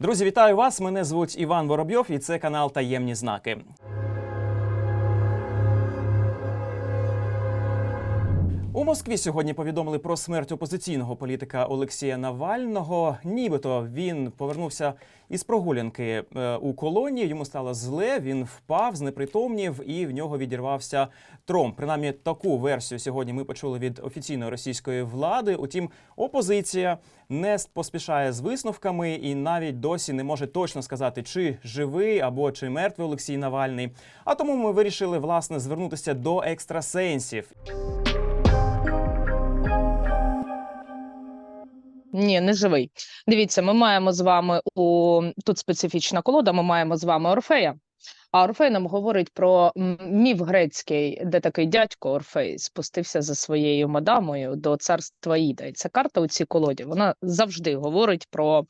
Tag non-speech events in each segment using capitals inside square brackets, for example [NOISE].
Друзі, вітаю вас! Мене звуть Іван Воробйов, і це канал Таємні знаки. У Москві сьогодні повідомили про смерть опозиційного політика Олексія Навального. Нібито він повернувся із прогулянки е, у колонії. Йому стало зле. Він впав, знепритомнів, і в нього відірвався тромб. Принаймні, таку версію сьогодні ми почули від офіційної російської влади. Утім, опозиція не поспішає з висновками і навіть досі не може точно сказати, чи живий або чи мертвий Олексій Навальний. А тому ми вирішили власне звернутися до екстрасенсів. Ні, не живий. Дивіться, ми маємо з вами у тут специфічна колода. Ми маємо з вами Орфея. А Орфей нам говорить про міф грецький, де такий дядько Орфей спустився за своєю мадамою до царства Іда. І ця карта у цій колоді вона завжди говорить про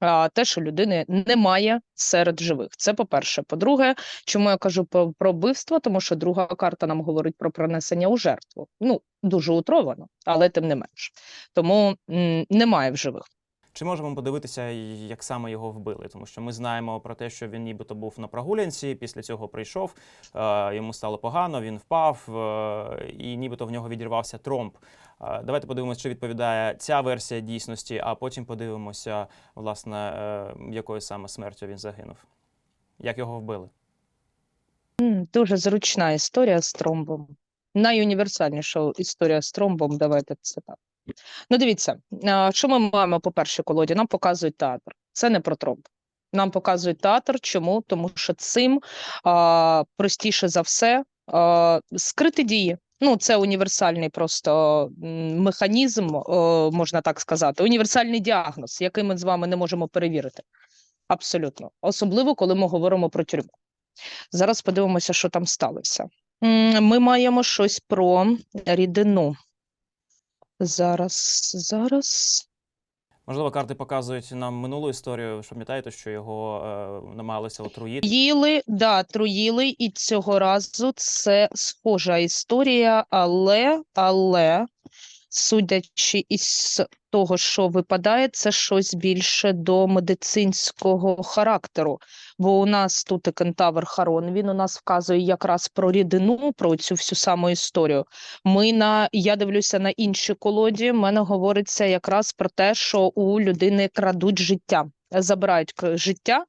а, те, що людини немає серед живих. Це по-перше. По-друге, чому я кажу про вбивство? Тому що друга карта нам говорить про принесення у жертву. Ну дуже утровано, але тим не менш. Тому м, немає в живих. Чи можемо подивитися, як саме його вбили? Тому що ми знаємо про те, що він нібито був на прогулянці, після цього прийшов, е, йому стало погано, він впав, е, і нібито в нього відірвався тромб. Е, Давайте подивимося, чи відповідає ця версія дійсності, а потім подивимося, власне, якою саме смертю він загинув. Як його вбили? Дуже зручна історія з тромбом. Найуніверсальніша історія з тромбом, давайте це так. Ну, дивіться, що ми маємо по першій колоді? Нам показують театр. Це не про тромб. Нам показують театр. Чому? Тому що цим а, простіше за все а, скрити дії. Ну, це універсальний просто механізм, можна так сказати, універсальний діагноз, який ми з вами не можемо перевірити. Абсолютно. Особливо, коли ми говоримо про тюрму. Зараз подивимося, що там сталося. Ми маємо щось про рідину. Зараз, зараз. Можливо, карти показують нам минулу історію. Ви ж пам'ятаєте, що його е, намагалися отруїти? Труїли, да, труїли, і цього разу це схожа історія, але, але, судячи із того, що випадає, це щось більше до медицинського характеру. Бо у нас тут і кентавр Харон, він у нас вказує якраз про рідину, про цю всю саму історію. Ми на я дивлюся на інші колоді. в мене говориться якраз про те, що у людини крадуть життя. Забирають життя,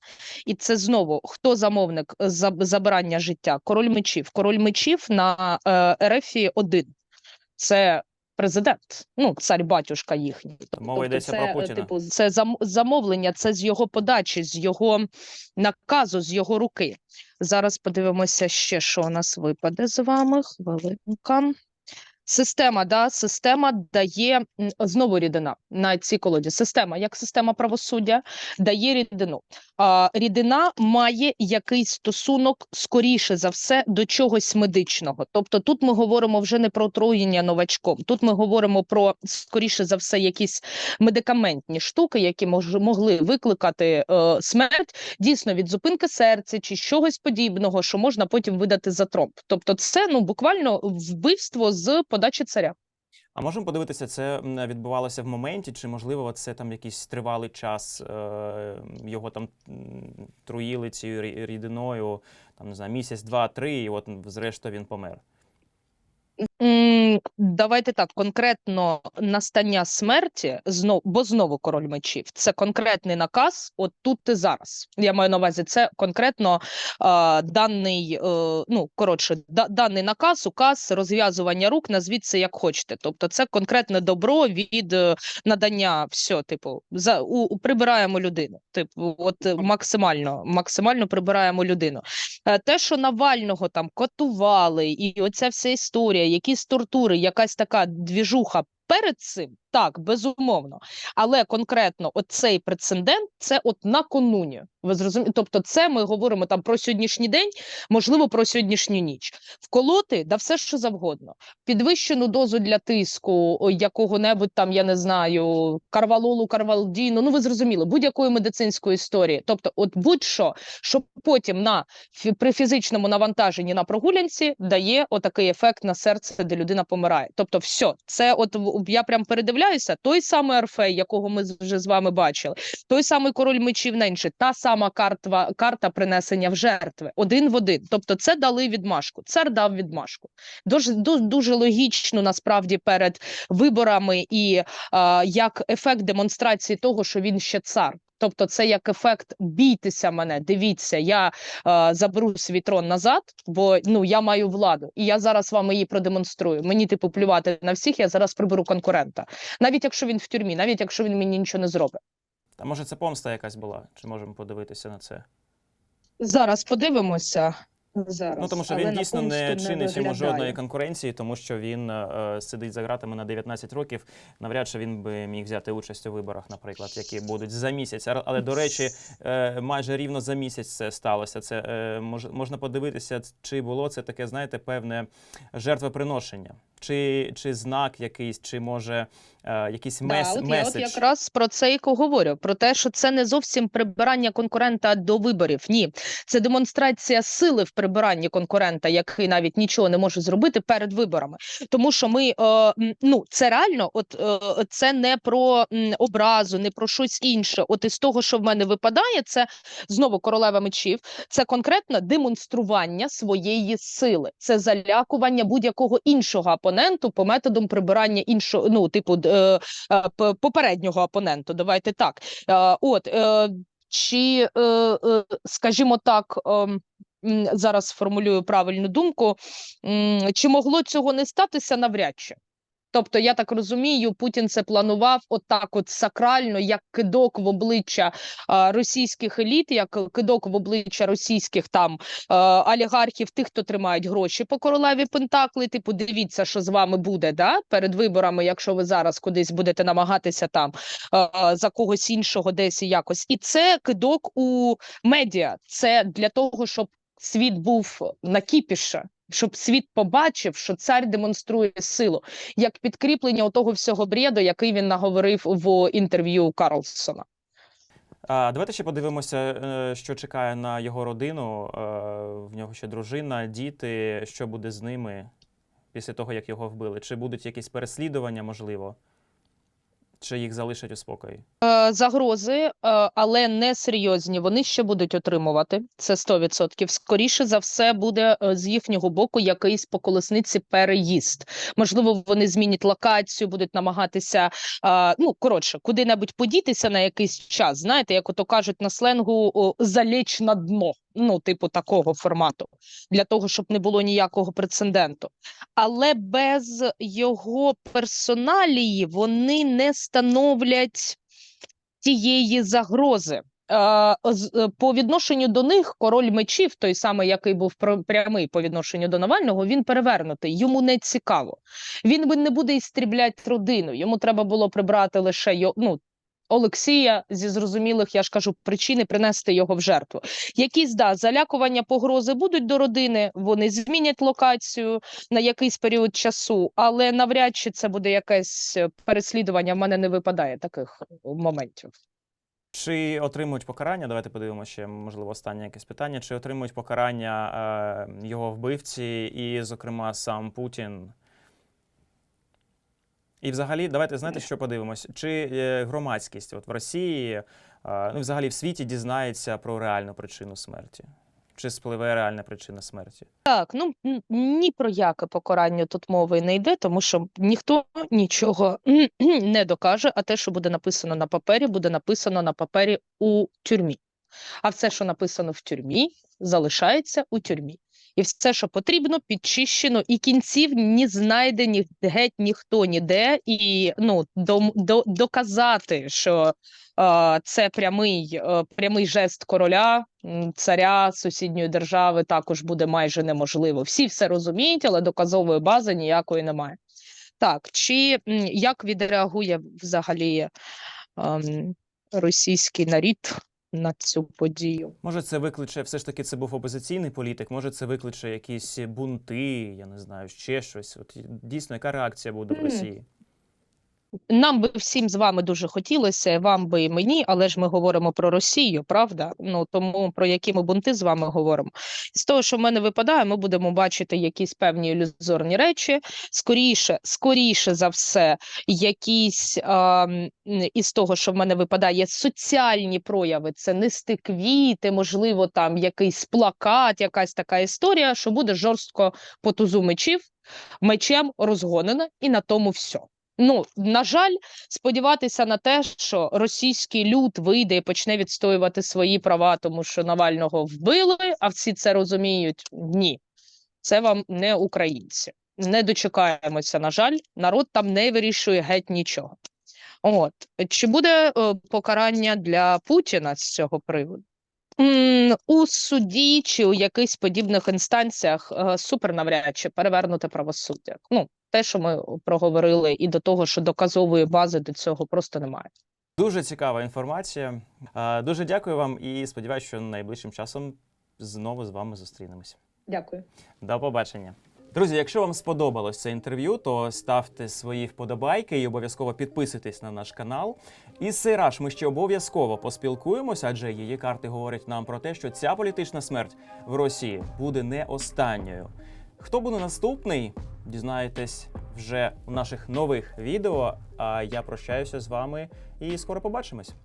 і це знову хто замовник за- забирання життя? Король мечів. Король мечів на е, Ерефії один. Це президент, ну цар батюшка їхній. Мова йдеться це, про е, Путіна. Типу, це зам- замовлення, це з його подачі, з його наказу, з його руки. Зараз подивимося ще, що у нас випаде з вами. Хвилинка. Система, да, система дає знову рідина на цій колоді. Система, як система правосуддя, дає рідину. А, рідина має якийсь стосунок, скоріше за все, до чогось медичного. Тобто тут ми говоримо вже не про отруєння новачком. Тут ми говоримо про скоріше за все якісь медикаментні штуки, які мож, могли викликати е, смерть дійсно від зупинки серця чи чогось подібного, що можна потім видати за тромб. Тобто, це ну буквально вбивство з подачі царя. А можемо подивитися, це відбувалося в моменті, чи можливо це там якийсь тривалий час е, його там труїли цією рідиною, там не знаю, місяць, два, три, і от зрештою він помер. Давайте так, конкретно настання смерті, знов, бо знову король мечів. Це конкретний наказ, от тут і зараз. Я маю на увазі, це конкретно а, даний, е, ну коротше, да, даний наказ, указ, розв'язування рук, назвіть це як хочете. Тобто, це конкретне добро від е, надання, все, типу, за у, прибираємо людину. Типу, от максимально, максимально прибираємо людину. Е, Те, що Навального там котували, і оця вся історія, якісь тортури, якась така двіжуха перед цим, так, безумовно. Але конкретно оцей прецедент це от накануні. Ви зрозумієте? Тобто, це ми говоримо там про сьогоднішній день, можливо, про сьогоднішню ніч. Вколоти да все, що завгодно. Підвищену дозу для тиску, якого-небудь там, я не знаю, карвалолу, карвалдіну, ну ви зрозуміли, будь-якої медицинської історії. Тобто, от будь-що, що потім на при фізичному навантаженні на прогулянці дає отакий ефект на серце, де людина помирає. Тобто, все, це от я прям передивляюся. Помиляюся, той самий Орфей, якого ми вже з вами бачили, той самий король мечів ненче, та сама карта, карта принесення в жертви, один в один. Тобто, це дали відмашку. Цар дав відмашку. Дуже, дуже логічно насправді перед виборами і а, як ефект демонстрації того, що він ще цар. Тобто, це як ефект бійтеся мене, дивіться, я е, заберу свій трон назад, бо ну я маю владу, і я зараз вам її продемонструю. Мені типу плювати на всіх, я зараз приберу конкурента, навіть якщо він в тюрмі, навіть якщо він мені нічого не зробить. Та може це помста якась була? Чи можемо подивитися на це? Зараз подивимося. Зараз, Ну тому що він дійсно не чинить йому жодної конкуренції, тому що він е, сидить за ґратами на 19 років. Навряд чи він би міг взяти участь у виборах, наприклад, які будуть за місяць. Але до речі, е, майже рівно за місяць це сталося. Це е, мож, можна подивитися, чи було це таке, знаєте, певне жертвоприношення, чи, чи знак якийсь, чи може е, якийсь мес, да, от я от якраз про це і говорю: про те, що це не зовсім прибирання конкурента до виборів. Ні, це демонстрація сили в прибиранні конкурента, який навіть нічого не може зробити перед виборами. Тому що ми е, ну це реально, от е, це не про образу, не про щось інше. От із того, що в мене випадає, це знову королева мечів. Це конкретно демонстрування своєї сили, це залякування будь-якого іншого опоненту по методам прибирання іншого, ну типу е, е, попереднього опоненту. Давайте так. Е, От чи, скажімо так. ем, Зараз сформулюю правильну думку. Чи могло цього не статися навряд чи? Тобто, я так розумію, Путін це планував отак, от сакрально, як кидок в обличчя а, російських еліт, як кидок в обличчя російських там а, олігархів, тих, хто тримають гроші по королеві Пентакли. Типу, дивіться, що з вами буде да? перед виборами, якщо ви зараз кудись будете намагатися там а, за когось іншого десь і якось. І це кидок у медіа. Це для того, щоб світ був накіпіше. Щоб світ побачив, що цар демонструє силу, як підкріплення того всього бреду, який він наговорив в інтерв'ю Карлсона. А, давайте ще подивимося, е, що чекає на його родину. Е, В нього ще дружина, діти. Що буде з ними після того, як його вбили? Чи будуть якісь переслідування, можливо? Чи їх залишать у спокої? Е, Загрози, е, але не серйозні. Вони ще будуть отримувати це 100%. Скоріше за все, буде е, з їхнього боку якийсь по колесниці переїзд. Можливо, вони змінять локацію, будуть намагатися ну коротше, куди-небудь подітися на якийсь час. Знаєте, як ото кажуть на сленгу, заліч на дно. Ну, типу такого формату, для того, щоб не було ніякого прецеденту. Але без його персоналії вони не становлять тієї загрози. Е, е, По відношенню до них король мечів, той самий, який був прямий по відношенню до Навального, він перевернутий. Йому не цікаво. Він не буде істрібляти родину. Йому треба було прибрати лише ну, Олексія зі зрозумілих, я ж кажу, причин і принести його в жертву. Якісь да, залякування, погрози будуть до родини, вони змінять локацію на якийсь період часу, але навряд чи це буде якесь е, переслідування. В мене не випадає таких е, моментів. Чи отримують покарання? Давайте подивимося ще, можливо, останнє якесь питання. Чи отримують покарання е, його вбивці, і, зокрема, сам Путін? І взагалі, давайте знаєте, що подивимось? Чи е, громадськість от в Росії, ну взагалі в світі дізнається про реальну причину смерті? Чи спливе реальна причина смерті? Так, ну ні про яке покарання тут мови не йде, тому що ніхто нічого [CLEARS THROAT] не докаже, а те, що буде написано на папері, буде написано на папері у тюрмі. А все, що написано в тюрмі, залишається у тюрмі. І все, що потрібно, підчищено, і кінців не знайде ні геть ніхто ніде, і ну дом, до, доказати, що е, це прямий, е, прямий жест короля, царя сусідньої держави також буде майже неможливо. Всі все розуміють, але доказової бази ніякої немає. Так, чи як відреагує взагалі ем, російський нарід на цю подію? Може, це викличе, все ж таки, це був опозиційний політик, може, це викличе якісь бунти, я не знаю, ще щось. От дійсно, яка реакція буде в Росії? Нам би всім з вами дуже хотілося, вам би і мені, але ж ми говоримо про Росію, правда? Ну тому про які ми бунти з вами говоримо. З того, що в мене випадає, ми будемо бачити якісь певні ілюзорні речі. Скоріше, скоріше за все, якісь а, із того, що в мене випадає, соціальні прояви. Це нести квіти, можливо, там якийсь плакат, якась така історія, що буде жорстко по тузу мечів, мечем розгонена, і на тому все. Ну, на жаль, сподіватися на те, що російський люд вийде і почне відстоювати свої права, тому що Навального вбили, а всі це розуміють. Ні, це вам не українці. Не дочекаємося, на жаль, народ там не вирішує геть нічого. От чи буде е, покарання для Путіна з цього приводу? У суді чи у якихось подібних інстанціях е, супер навряд чи перевернути правосуддя. Ну, те, що ми проговорили, і до того, що доказової бази до цього просто немає. Дуже цікава інформація. Дуже дякую вам і сподіваюся, що найближчим часом знову з вами зустрінемося. Дякую. До побачення. Друзі, якщо вам сподобалось це інтерв'ю, то ставте свої вподобайки і обов'язково підписуйтесь на наш канал. Із Сейраж ми ще обов'язково поспілкуємось, адже її карти говорять нам про те, що ця політична смерть в Росії буде не останньою. Хто буде наступний, дізнаєтесь вже у наших нових відео. А я прощаюся з вами і скоро побачимось.